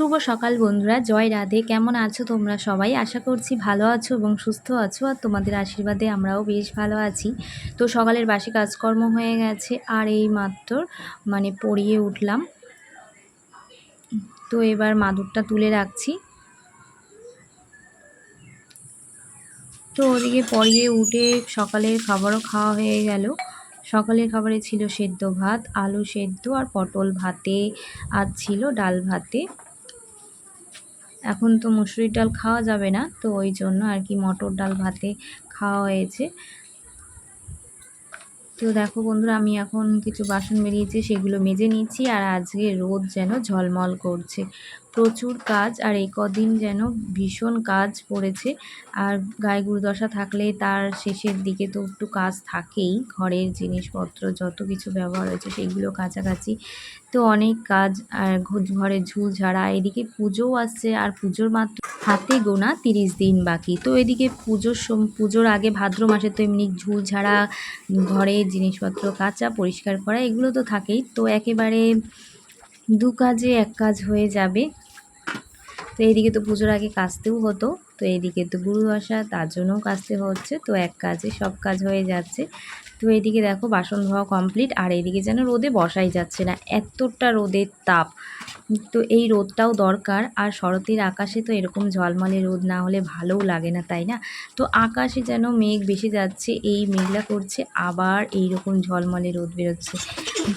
শুভ সকাল বন্ধুরা। জয় রাধে। কেমন আছো তোমরা সবাই? আশা করছি ভালো আছো এবং সুস্থ আছো আর তোমাদের আশীর্বাদে আমরাও বেশ ভালো আছি। তো সকালের বাসি কাজকর্ম হয়ে গেছে আর এই মাত্র মানে পড়িয়ে উঠলাম। তো এবার মাদুরটা তুলে রাখছি। তো ওদিকে পড়িয়ে উঠে সকালের খাবারও খাওয়া হয়ে গেল। সকালের খাবারে ছিল সেদ্ধ ভাত, আলু সেদ্ধ আর পটল ভাতে আর ছিল ডাল ভাতে। এখন তো মুসুরির ডাল খাওয়া যাবে না, তো ওই জন্য আর কি মটর ডাল ভাতে খাওয়া হয়েছে। তো দেখো বন্ধুরা, আমি এখন কিছু বাসন বেরিয়েছে, সেগুলো মেজে নিচ্ছি আর আজকে রোদ যেন ঝলমল করছে। প্রচুর কাজ আর এই কদিন যেন ভীষণ কাজ পড়েছে। আর গায়ে গুরুদশা থাকলে তার শেষের দিকে তো একটু কাজ থাকেই। ঘরের জিনিসপত্র যত কিছু ব্যবহার হয়েছে সেগুলো কাছাকাছি। তো অনেক কাজ, আর ঘরের ঝুল ঝাড়া, এদিকে পুজোও আসছে আর পুজোর মাত্র হাতে গোনা তিরিশ দিন বাকি। তো এদিকে পুজোর সম পুজোর আগে ভাদ্র মাসে তো এমনি ঝুল ঝাড়া ঘরের জিনিসপত্র কাচা, পরিষ্কার করা, এগুলো তো থাকেই। তো একেবারে দু কাজে এক কাজ হয়ে যাবে। তো এইদিকে তো পুজোর আগে কাচতেও হতো, তো এইদিকে তো গুরু আসা, তার জন্যও কাচতে হচ্ছে। তো এক কাজে সব কাজ হয়ে যাচ্ছে। তো এইদিকে দেখো বাসন ধোয়া কমপ্লিট আর এইদিকে যেন রোদে বসাই যাচ্ছে না, এতটা রোদের তাপ। তো এই রোদটাও দরকার, আর শরতের আকাশে তো এরকম ঝলমলে রোদ না হলে ভালোও লাগে না, তাই না? তো আকাশে যেন মেঘ বেশি যাচ্ছে, এই মেঘলা করছে, আবার এই রকম ঝলমলে রোদ বেরোচ্ছে।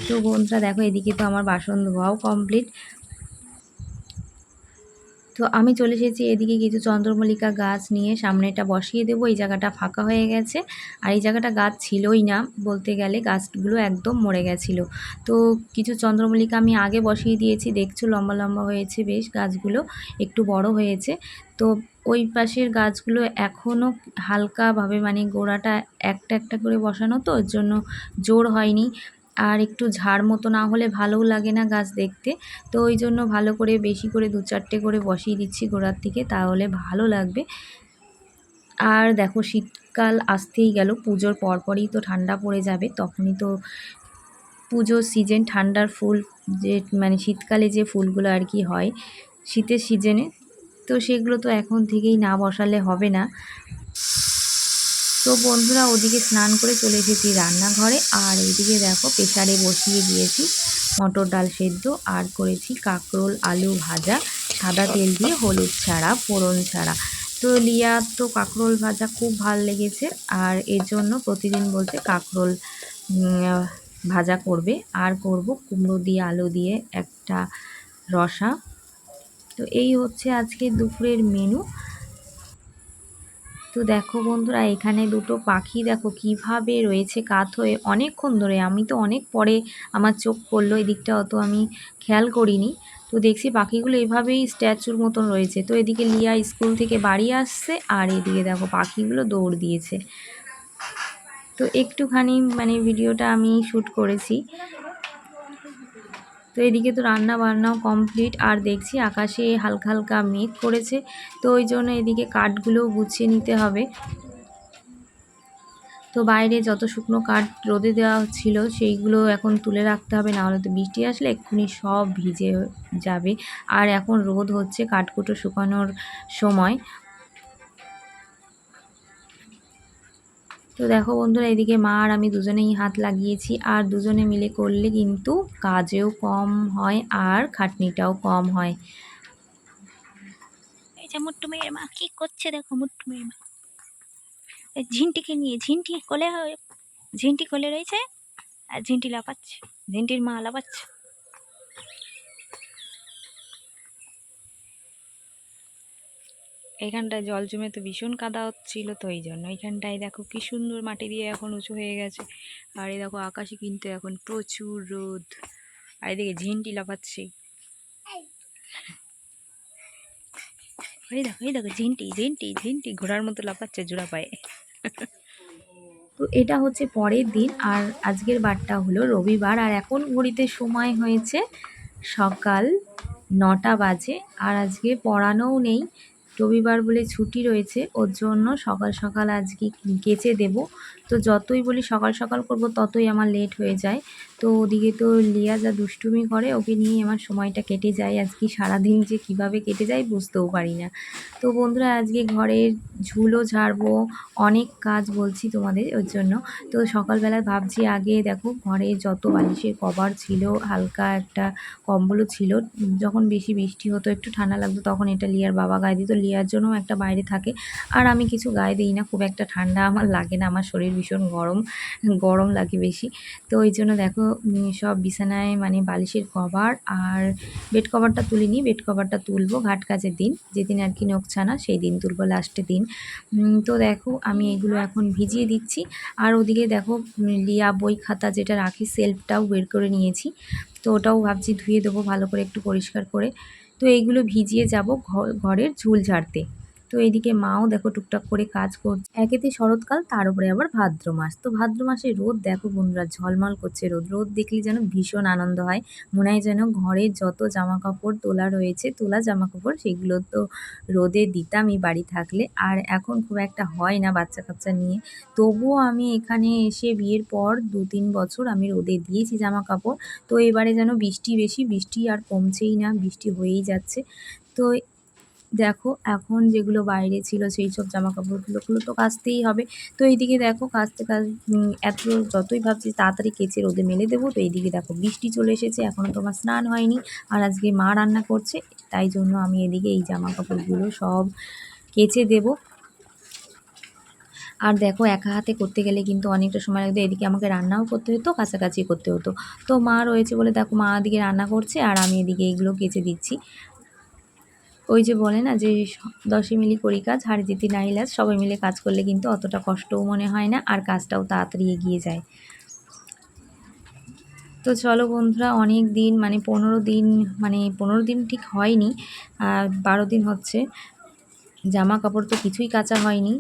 তো বন্ধুরা দেখো, এদিকে তো আমার বাসন ধোয়াও কমপ্লিট তো আমি চলে এসেছি এদিকে কিছু চন্দ্রমল্লিকা গাছ নিয়ে সামনেটা বসিয়ে দেবো, এই জায়গাটা ফাঁকা হয়ে গেছে। আর এই জায়গাটা গাছ ছিলই না, বলতে গেলে গাছগুলো একদম মরে গেছিল। তো কিছু চন্দ্রমল্লিকা আমি আগে বসিয়ে দিয়েছি, দেখছ লম্বা লম্বা হয়েছে বেশ, গাছগুলো একটু বড় হয়েছে। তো ওই পাশের গাছগুলো এখনও হালকাভাবে মানে গোড়াটা একটা একটা করে বসানো, তো ওর জন্য জোর হয়নি। আর একটু ঝাড় মতো না হলে ভালোও লাগে না গাছ দেখতে। তো ওই জন্য ভালো করে বেশি করে দু চারটে করে বসিয়ে দিচ্ছি গোড়ার থেকে, তাহলে ভালো লাগবে। আর দেখো শীতকাল আসতেই গেল, পুজোর পরপরই তো ঠান্ডা পড়ে যাবে, তখনই তো পুজোর সিজন ঠান্ডার ফুল যে মানে শীতকালে যে ফুলগুলো আর কি হয় শীতের সিজনে তো সেগুলো তো এখন থেকেই না বসালে হবে না। তো বন্ধুরা ওদিকে স্নান করে চলে এসেছি রান্নাঘরে। আর এইদিকে দেখো প্রেশারে বসিয়ে দিয়েছি মটর ডাল সেদ্ধ আর করেছি কাঁকরোল, আলু ভাজা, সাদা তেল দিয়ে হলুদ ছাড়া, ফোড়ন ছাড়া। তো লিয়া তো কাঁকরোল ভাজা খুব ভালো লেগেছে আর এর জন্য প্রতিদিন বলতে কাঁকরোল ভাজা করবে। আর করব কুমড়ো দিয়ে, আলু দিয়ে একটা রসা। তো এই হচ্ছে আজকে দুপুরের মেনু তো দেখো বন্ধুরা, এখানে দুটো পাখি দেখো কীভাবে রয়েছে কাত হয়ে। অনেকক্ষণ ধরে, আমি তো অনেক পরে আমার চোখ পড়ল এই দিকটা অত আমি খেয়াল করিনি। তো দেখছি পাখিগুলো এভাবেই স্ট্যাচুর মতন রয়েছে। তো এদিকে লিয়া স্কুল থেকে বাড়ি আসছে, আর এদিকে দেখো পাখিগুলো দৌড় দিয়েছে। তো একটুখানি মানে ভিডিওটা আমি শ্যুট করেছি। তো এদিকে তো রান্না বান্নাও কমপ্লিট আর দেখছি আকাশে হালকা হালকা মেঘ করেছে, তো ওই জন্য এদিকে কাঠগুলোও গুছিয়ে নিতে হবে। তো বাইরে যত শুকনো কাঠ রোদে দেওয়া ছিল, সেইগুলো এখন তুলে রাখতে হবে, নাহলে তো বৃষ্টি আসলে এক্ষুনি সব ভিজে যাবে। আর এখন রোদ হচ্ছে কাঠকুটো শুকানোর সময় তো দেখো বন্ধুরা, এদিকে মা আর আমি দুজনেই হাত লাগিয়েছি, আর দুজনে মিলে করলে কিন্তু কাজেও কম হয় আর খাটনিটাও কম হয়। এই যে মা করছে দেখো ঝিনটিকে নিয়ে, ঝিনটি ঝিনটি কোলে রয়েছে, আর ঝিনটি লাপাচ্ছে ঝিনটির মা লাপাচ্ছে এখানটায় জল জমে তো ভীষণ কাদা হচ্ছিল তো এই জন্য এখানটায় দেখো কি সুন্দর মাটি দিয়ে এখন উঁচু হয়ে গেছে। আর এই দেখো আকাশে কিন্তু এখন প্রচুর রোদ। আর এদিকে ঝিনটি লাফাচ্ছে। এই দেখো এই দেখো ঝিনটি ঝিনটি ঝিনটি ঘোড়ার মতো লাফাচ্ছে জোড়া পায়ে। তো এটা হচ্ছে পরের দিন আর আজকের বারটা হলো রবিবার। আর এখন ঘড়িতে সময় হয়েছে সকাল নটা বাজে। আর আজকে পড়ানোও নেই। রবিবার বলে ছুটি রয়েছে, ওর জন্য সকাল সকাল আজকে কেচে দেব। তো যতই বলি সকাল সকাল করব, ততই আমার লেট হয়ে যায়। তো ওদিকে তো লিয়া যা দুষ্টুমি করে, ওকে নিয়ে আমার সময়টা কেটে যায়। আজকে সারাদিন যে কীভাবে কেটে যায় বুঝতেও পারি না। তো বন্ধুরা, আজকে ঘরের ঝুলো ঝাড়বো, অনেক কাজ বলছি তোমাদের ওর জন্য। তো সকালবেলায় ভাবছি আগে দেখো ঘরে যত বালিশের কভার ছিল, হালকা একটা কম্বলও ছিল, যখন বেশি বৃষ্টি হতো, একটু ঠান্ডা লাগতো, তখন এটা লিয়ার বাবা গায়ে দিত। লিয়ার জন্যও একটা বাইরে থাকে। আর আমি কিছু গায়ে দিই না, খুব একটা ঠান্ডা আমার লাগে না, আমার শরীর ভীষণ গরম গরম লাগে বেশি। তো ওই জন্য দেখো সব বিছানায় মানে বালিশের কভার আর বেড কভারটা তুলিনি, বেড কভারটা তুলবো ঘাট কাজের দিন, যেদিন আর কি নখ ছানা সেই দিন তুলবো লাস্টের দিন। তো দেখো আমি এগুলো এখন ভিজিয়ে দিচ্ছি। আর ওদিকে দেখো লিয়া বই খাতা যেটা রাখি সেলফটাও বের করে নিয়েছি। তো ওটাও ভাবছি ধুয়ে দেবো ভালো করে একটু পরিষ্কার করে। তো এইগুলো ভিজিয়ে যাব ঘরের ঝুল ঝাড়তে। তো এইদিকে মাও দেখো টুকটাক করে কাজ করছে। একেতে শরৎকাল, তার উপরে আবার ভাদ্র মাস। তো ভাদ্র মাসে রোদ দেখো বন্ধুরা, ঝলমল করছে রোদ। রোদ দেখলে যেন ভীষণ আনন্দ হয়। মনে হয় যেন ঘরের যত জামা কাপড় তোলা রয়েছে, তোলা জামা কাপড় সেগুলো তো রোদে দিতাম এই বাড়ি থাকলে। আর এখন খুব একটা হয় না বাচ্চা কাচ্চা নিয়ে। তবুও আমি এখানে এসে বিয়ের পর দু তিন বছর আমি রোদে দিয়েছি জামা কাপড় তো এবারে যেন বৃষ্টি বেশি, বৃষ্টি আর কমছেই না, বৃষ্টি হয়েই যাচ্ছে। তো দেখো, এখন যেগুলো বাইরে ছিল সেই সব জামা কাপড়গুলো গুলো তো কাচতেই হবে। তো এইদিকে দেখো, কাচতে কাচ এত যতই ভাবছি তাড়াতাড়ি কেচে রোদে মেলে দেবো। তো এইদিকে দেখো, বৃষ্টি চলে এসেছে এখনও তোমার স্নান হয়নি আর আজকে মা রান্না করছে। তাই জন্য আমি এদিকে এই জামা কাপড়গুলো সব কেচে দেবো। আর দেখো, একা হাতে করতে গেলে কিন্তু অনেকটা সময় লাগতো। এদিকে আমাকে রান্নাও করতে হতো, কাছাকাছি করতে হতো। তো মা রয়েছে বলে দেখো, মা এদিকে রান্না করছে আর আমি এদিকে এইগুলো কেচে দিচ্ছি। ওই যে বলে না যে দশে মিলি করি কাজ, হাড় জিতি নাইলাজ সবাই মিলে কাজ করলে কিন্তু অতটা কষ্টও মনে হয় না আর কাজটাও তাড়াতাড়ি এগিয়ে যায়। তো চলো বন্ধুরা, অনেক দিন মানে পনেরো দিন মানে পনেরো দিন ঠিক হয়নি বারো দিন হচ্ছে। জামা কাপড় তো কিছুই কাচা হয়নি,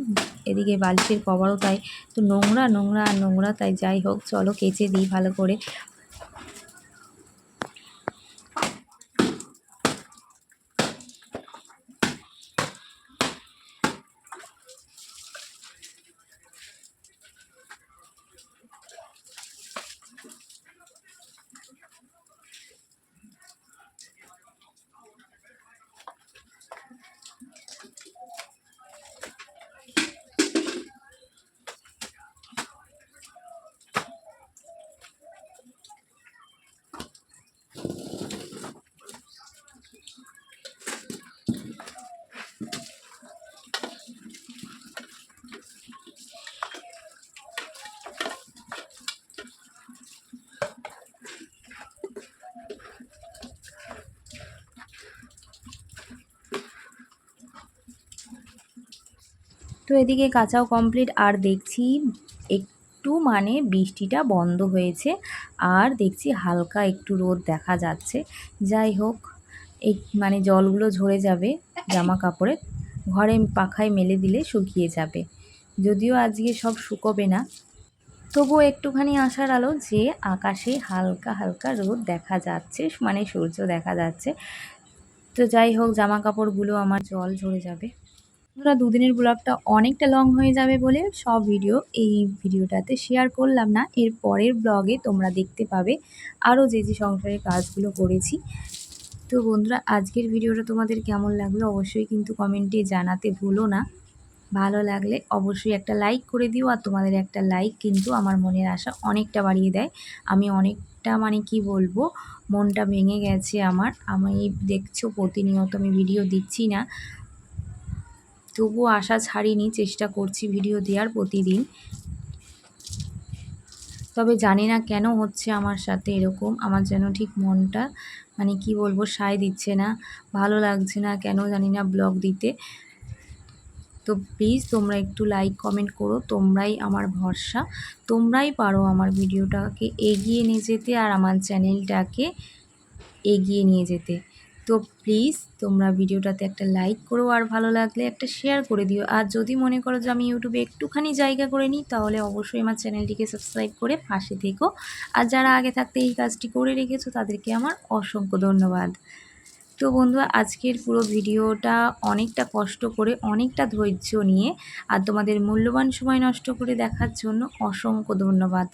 এদিকে বালিশের কভারও তাই। তো নোংরা নোংরা আর নোংরা তাই যাই হোক, চলো কেচে দিই ভালো করে। এদিকে কাঁচাও কমপ্লিট আর দেখছি একটু মানে বৃষ্টিটা বন্ধ হয়েছে, আর দেখছি হালকা একটু রোদ দেখা যাচ্ছে। যাই হোক, এই মানে জলগুলো ঝরে যাবে জামা কাপড়ে ঘরে পাখায় মেলে দিলে শুকিয়ে যাবে। যদিও আজকে সব শুকোবে না, তবুও একটুখানি আশার আলো যে আকাশে হালকা হালকা রোদ দেখা যাচ্ছে মানে সূর্য দেখা যাচ্ছে। তো যাই হোক জামা কাপড়গুলো আমার জল ঝরে যাবে। বন্ধুরা, দুদিনের ব্লগটা অনেকটা লং হয়ে যাবে বলে সব ভিডিও এই ভিডিওটাতে শেয়ার করলাম না। এর পরের ব্লগে তোমরা দেখতে পাবে আরও যে যে সংসারের কাজগুলো করেছি। তো বন্ধুরা, আজকের ভিডিওটা তোমাদের কেমন লাগল অবশ্যই কিন্তু কমেন্টে জানাতে ভুলো না। ভালো লাগলে অবশ্যই একটা লাইক করে দিও আর তোমাদের একটা লাইক কিন্তু আমার মনের আশা অনেকটা বাড়িয়ে দেয়। আমি অনেকটা মানে কি বলব, মনটা ভেঙে গেছে আমার। আমি দেখছ প্রতিনিয়ত আমি ভিডিও দিচ্ছি না। তবুও আশা ছাড়িনি, চেষ্টা করছি ভিডিও দেওয়ার প্রতিদিন। তবে জানি না কেন হচ্ছে আমার সাথে এরকম, আমার যেন ঠিক মনটা মানে কি বলব, সায় দিচ্ছে না, ভালো লাগছে না, কেন জানি না ব্লগ দিতে। তো প্লিজ তোমরা একটু লাইক কমেন্ট করো, তোমরাই আমার ভরসা, তোমরাই পারো আমার ভিডিওটাকে এগিয়ে নিয়ে যেতে আর আমার চ্যানেলটাকে এগিয়ে নিয়ে যেতে। তো প্লিজ তোমরা ভিডিওটাতে একটা লাইক করো আর ভালো লাগলে একটা শেয়ার করে দিও। আর যদি মনে করো যে আমি ইউটিউবে একটুখানি জায়গা করে নিই, তাহলে অবশ্যই আমার চ্যানেলটিকে সাবস্ক্রাইব করে পাশে থেকো। আর যারা আগে থাকতে এই কাজটি করে রেখেছো, তাদেরকে আমার অসংখ্য ধন্যবাদ। তো বন্ধুরা, আজকের পুরো ভিডিওটা অনেকটা কষ্ট করে, অনেকটা ধৈর্য নিয়ে আর তোমাদের মূল্যবান সময় নষ্ট করে দেখার জন্য অসংখ্য ধন্যবাদ।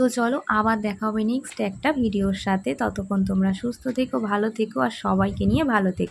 তো চলো আবার দেখা হবে নেক্সট একটা ভিডিওর সাথে। ততক্ষণ তোমরা সুস্থ থেকো, ভালো থেকো আর সবাইকে নিয়ে ভালো থেকো।